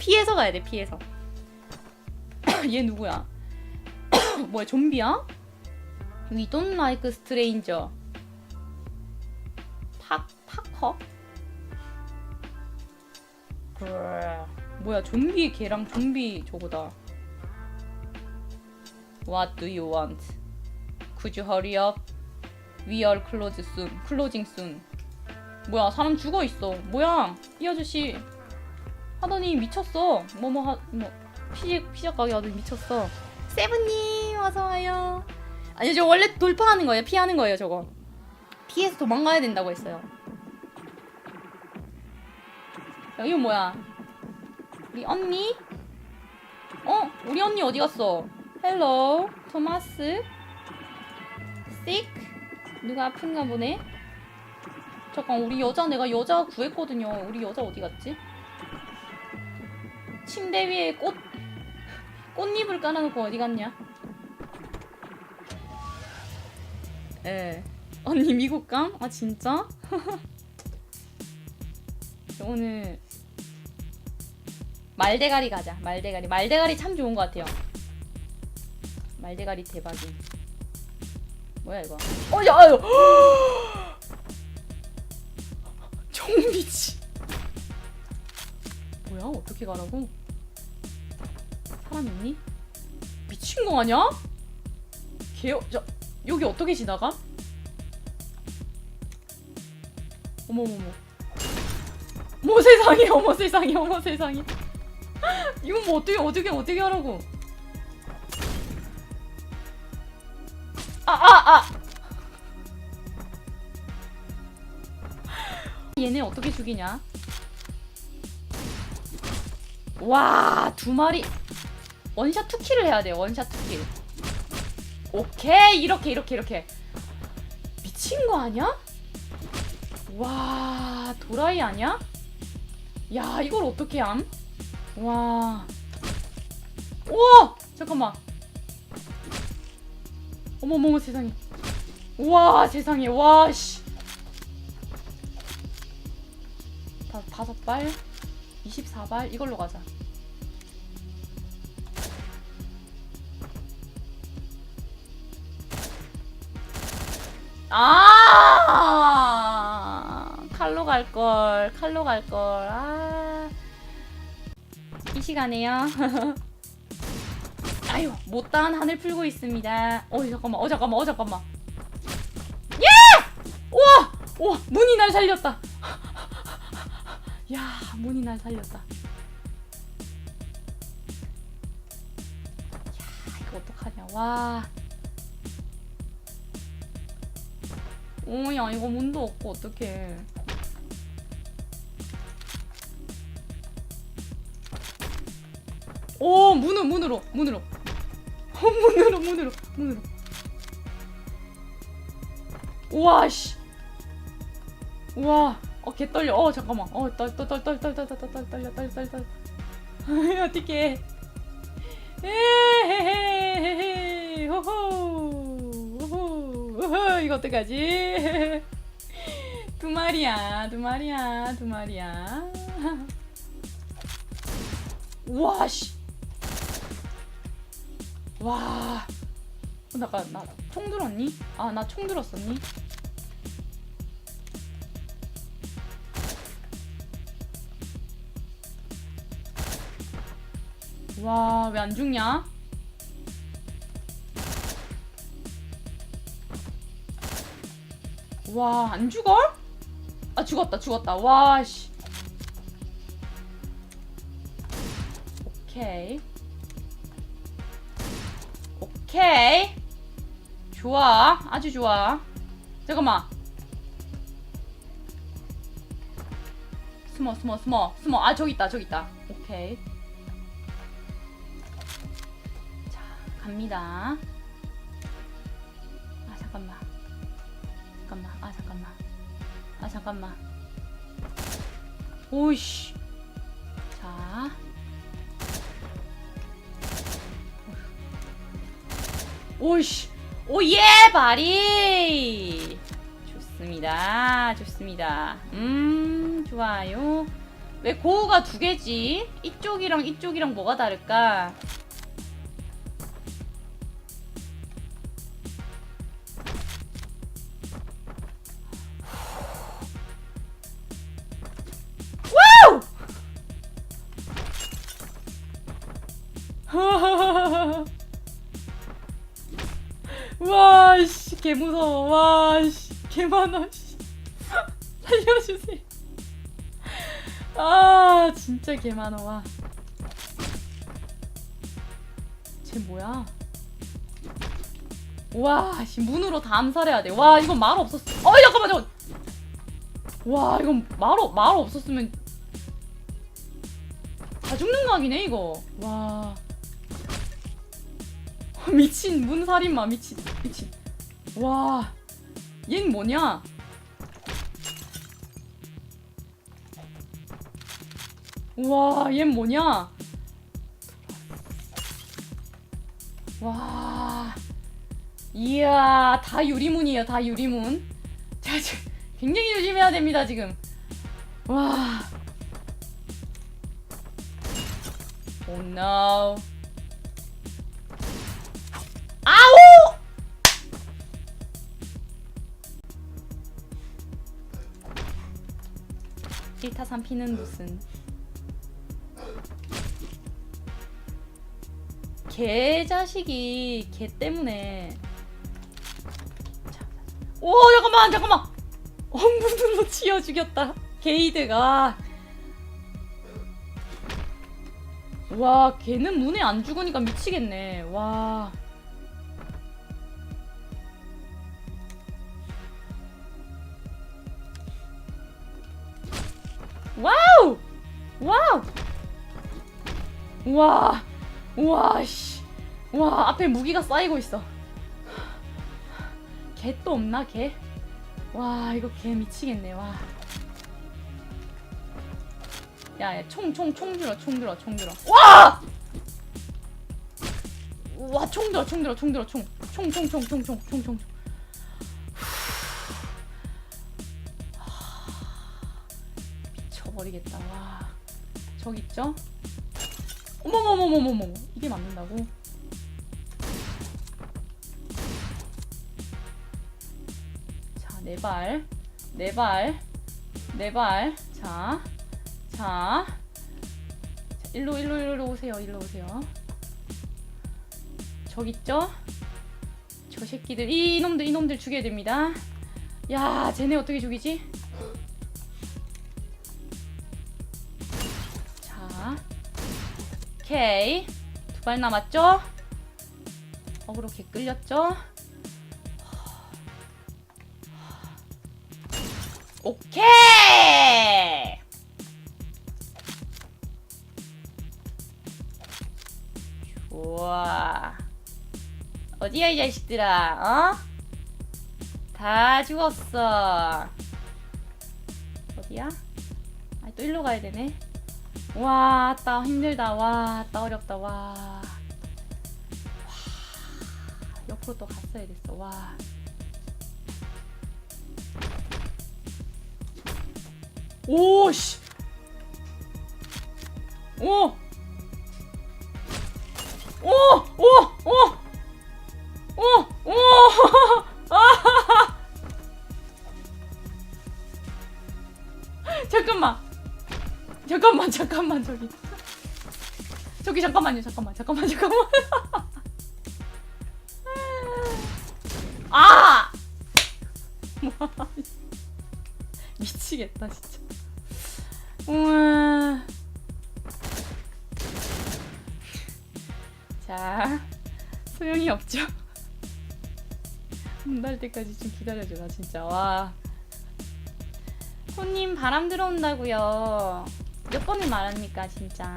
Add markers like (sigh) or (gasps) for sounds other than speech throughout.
피해서 가야 돼 피해서 얘 누구야 뭐야 좀비야? We don't like stranger 파, 파커? 그래. 뭐야 좀비 걔랑 좀비 저거다 What do you want? Could you hurry up? We are close soon. Closing soon. 뭐야 사람 죽어 있어. 뭐야 이 아저씨 하더니 미쳤어. 뭐뭐 하 뭐 피자 피자 가게 하더니 미쳤어. 세븐님 어서 와요. 아니 저 원래 돌파하는 거예요. 피하는 거예요 저거. 피해서 도망가야 된다고 했어요. 야, 이거 뭐야? 우리 언니? 어? 우리 언니 어디 갔어? 헬로 토마스 sick? 누가 아픈가 보네? 잠깐 우리 여자 내가 여자 구했거든요 우리 여자 어디 갔지? 침대 위에 꽃 꽃잎을 깔아놓고 어디 갔냐? 예 언니 미국 감? 아 진짜? (laughs) 오늘 말대가리 가자 말대가리. 말대가리 참 좋은 것 같아요. 말대가리 대박이. 뭐야 이거? 어 야 아유! (gasps) 좀비지 뭐야 어떻게 가라고 사람 있니 미친 거 아니야 개요 저 여기 어떻게 지나가 어머머머 어머 세상에 어머 세상에 어머 세상에 (laughs) 이건 뭐 어떻게 어떻게 어떻게 하라고 아, 아, 아. (laughs) 얘네 어떻게 죽이냐? 와, 두 마리. 원샷 투킬을 해야 돼요. 원샷 투킬. 오케이. 이렇게, 이렇게, 이렇게. 미친 거 아니야? 와, 도라이 아니야? 야, 이걸 어떻게 함? 와. 우와! 잠깐만. 어머머머 세상에. 우와 세상에 와 씨. 다 다섯 발, 24발 이걸로 가자. 아 칼로 갈 걸, 칼로 갈 걸. 아. 이 시간에요. (laughs) 아유 못다한 한을 풀고 있습니다. 어 잠깐만, 어 잠깐만, 어 잠깐만. 예! 우와, 우와 문이 날 살렸다. (laughs) 야 문이 날 살렸다. 야 이거 어떡하냐, 와. 오야 이거 문도 없고 어떡해. 오 문으로 문으로 문으로 어, 문으로 문으로 문으로 우와 씨 우와 어 개 떨려 어 잠깐만 어떨떨떨떨떨떨떨떨떨떨떨떨떨 어떡해 에헤헤헤헤 이거 어떡하지 (laughs) 두 마리야 두 마리야 두 마리야 우와 씨 와. 어, 나가 나총 들었니? 아, 나 총 들었었니? 와, 왜 안 죽냐? 와, 안 죽어? 아, 죽었다, 죽었다. 와, 씨. 오케이. 오케이. 좋아. 아주 좋아. 잠깐만. 숨어, 숨어, 숨어, 숨어. 아, 저기 있다, 저기 있다. 오케이. 자, 갑니다. 아, 잠깐만. 잠깐만. 아, 잠깐만. 아, 잠깐만. 오이씨. 자. 오이씨 오예 바리 좋습니다 좋습니다 음 좋아요 왜 고우가 두 개지? 이쪽이랑 이쪽이랑 뭐가 다를까? 개 무서워. 와, 씨, 개 많아, 씨. (laughs) 살려주세요. 아, 진짜 개 많아, 와. 쟤 뭐야? 와, 씨, 문으로 다 암살해야 돼. 와, 이건 말 없었어. 어, 잠깐만, 잠깐. 와, 이건 말, 없- 말 없었으면 다 죽는 각이네, 이거. 와. (laughs) 미친 문살인마 미친 미친 와 얜 뭐냐? 와 얜 뭐냐? 와 이야 다 유리문이에요 다 유리문. 자 굉장히 조심해야 됩니다 지금. 와. Oh no 기타 산 피는 무슨. 개 자식이 개 때문에. 오 잠깐만 잠깐만! 엉부눈으로 치어 죽였다 게이드가. 와 걔는 눈에 안 죽으니까 미치겠네. 와. 와 우! 와, 와, 씨. 와, 앞에 무기가 쌓이고 있어. 개 또 없나, 개? 와, 이거 개 미치겠네, 와. 야, 야, 총, 총, 총 들어, 총 들어, 총 들어. 와! 와, 총 들어, 총 들어, 총 들어, 총. 총, 총, 총, 총, 총, 총, 총. 저기 있죠? 어머머머머머머. 이게 맞는다고? 자, 네 발. 네 발. 네 발. 자. 자. 자, 일로, 일로, 일로 오세요. 일로 오세요. 저기 있죠? 저 새끼들. 이, 이놈들, 이놈들 죽여야 됩니다. 야, 쟤네 어떻게 죽이지? 오케이 두 발 남았죠? 어그로 개 끌렸죠? 오케이 좋아 어디야 이 자식들아 어? 다 죽었어 어디야? 아, 또 일로 가야 되네 와, 따 힘들다. 와, 따 어렵다. 와. 와. 옆으로 또 갔어야 됐어. 와. 오, 씨. 오. 오, 오, 오. 오, 오. 잠깐만 잠깐만 저기. 저기 잠깐만요 잠깐만 잠깐만 잠깐만. (laughs) 아! (laughs) 미치겠다 진짜. 우와. 자 소용이 없죠. 문달 때까지 좀 기다려줘 나 진짜. 와. 손님 바람 들어온다고요 몇 번을 말합니까 진짜?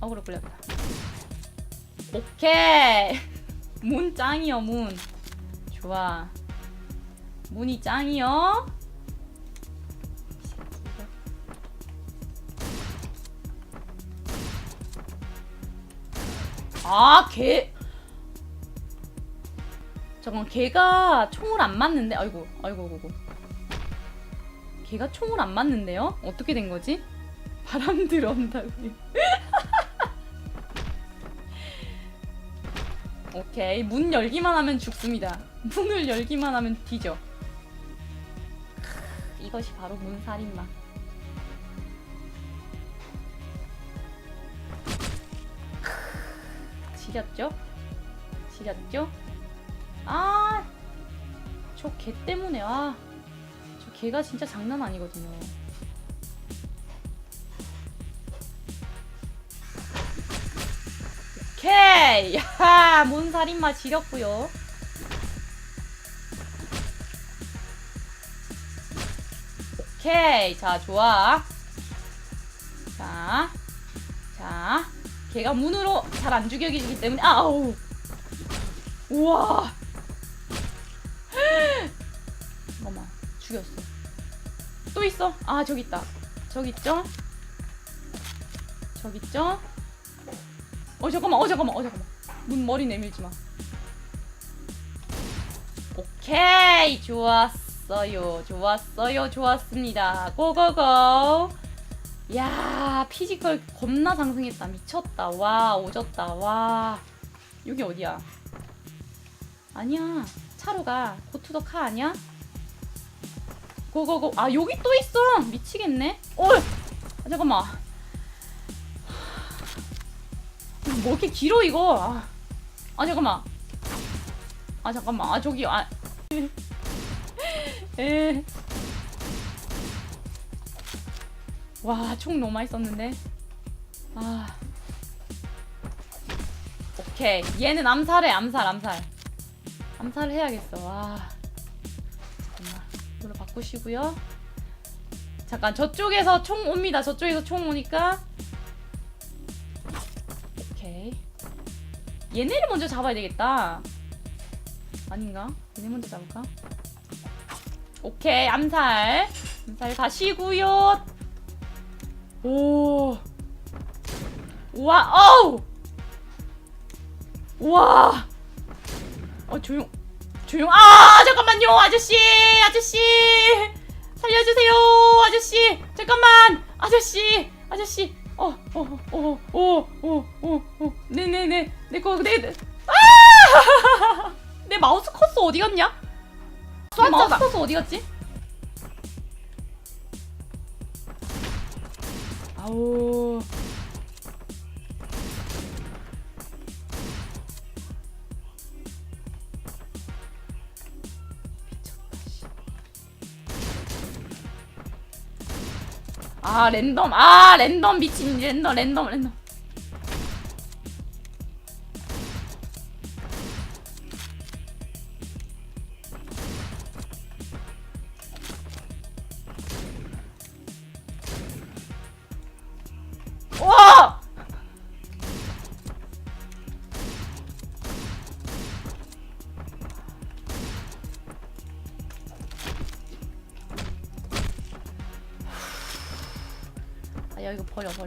어그로 끌렸다. 오케이! (laughs) 문 짱이요 문. 좋아. 문이 짱이요? 아개. 잠깐 걔가 총을 안 맞는데? 아이고 아이고 아이고 걔가 총을 안 맞는데요? 어떻게 된 거지? 바람 들어온다고요. (laughs) 오케이 문 열기만 하면 죽습니다. 문을 열기만 하면 뒤져. 크, 이것이 바로 문살인마. 크, 지렸죠? 지렸죠? 아, 저 개 때문에 아, 저 개가 진짜 장난 아니거든요. 오케이, 야, 몬살인마 지렸고요. 오케이, 자 좋아. 자, 자, 걔가 문으로 잘 안 죽여지기 때문에 아우, 우와. (gasps) 잠깐만, 죽였어. 또 있어? 아 저기 있다. 저기 있죠? 저기 있죠? 어 잠깐만, 어 잠깐만, 어 잠깐만. 문 머리 내밀지 마. 오케이, 좋았어요, 좋았어요, 좋았습니다. 고고고. 야, 피지컬 겁나 상승했다. 미쳤다. 와, 오졌다. 와. 여기 어디야? 아니야. 차로 가. 고투더 카 아니야? 고고고. 아, 여기 또 있어. 미치겠네. 어, 아, 잠깐만. 뭐 이렇게 길어 이거? 아, 아 잠깐만. 아 잠깐만. 아 저기 아. (laughs) 에. 와, 총 너무 많이 썼는데. 아. 오케이. 얘는 암살해, 암살, 암살. 암살을 해야겠어. 와. 바꾸시고요. 잠깐, 저쪽에서 총 옵니다. 저쪽에서 총 오니까. 오케이. 얘네를 먼저 잡아야 되겠다. 아닌가? 얘네 먼저 잡을까? 오케이, 암살. 암살 가시고요. 오. 와, 어우! 와! 어, 조용, 조용, 아! 잠깐만요, 아저씨! 아저씨! 살려주세요, 아저씨! 잠깐만! 아저씨! 아저씨! 어, 어, 어, 어, 어, 어, 어, 네네네. 내 거, 네, 네. 아! (laughs) 내 마우스 커서 어디 갔냐? 내 마우스 커서 어디 갔지? 아우. 아 랜덤. 아 랜덤 미친. 랜덤 랜덤 랜덤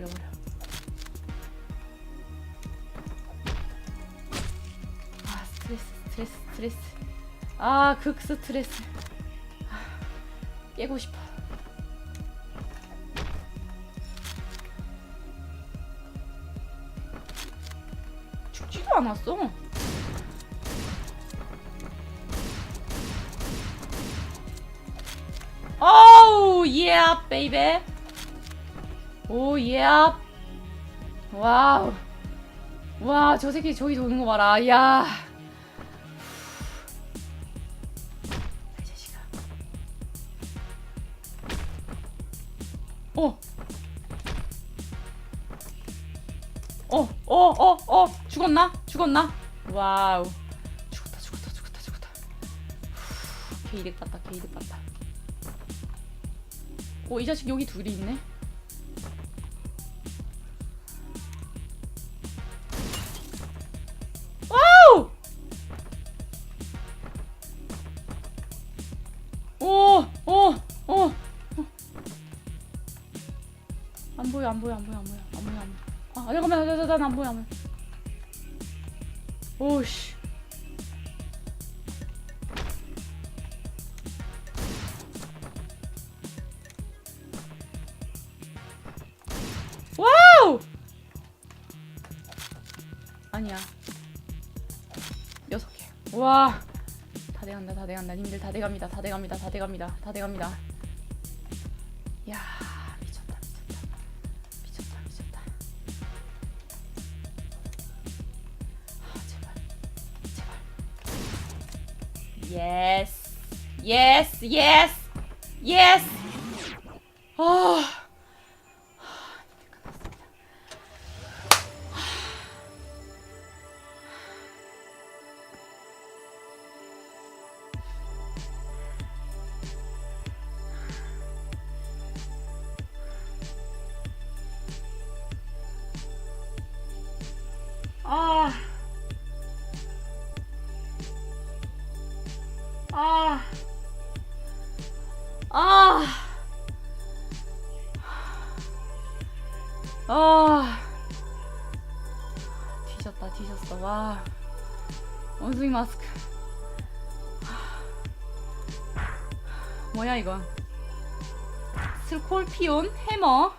버려, 버려, 버려. 아, 스트레스, 스트레스, 스트레스. 아, 극 스트레스. 아, 깨고 싶어. 죽지도 않았어. 오우, 예, 베이베. 오, 예. 와우. 와, 저 새끼 저기 도는 거 봐라. 야. 이 자식아. 어. 어, 어, 어, 어, 죽었나? 죽었나? 와우. 죽었다, 죽었다, 죽었다, 죽었다. 후, 개이득 봤다, 개이득 봤다. 어, 이 자식 여기 둘이 있네. 안 보여 안 보여 안 보여 안 보여 안 보여 안 보여. 아, 아 잠깐만 잠깐만 안 보여 안 보여. 오씨. 와우! 아니야. 여섯 개와. 다 돼간다 다 돼간다. 님들 다 돼갑니다 다 돼갑니다 다 돼갑니다 다 돼갑니다. Yes. Yes, yes, yes. Oh. 와 원숭이 마스크. 뭐야 이건? 스콜피온 해머?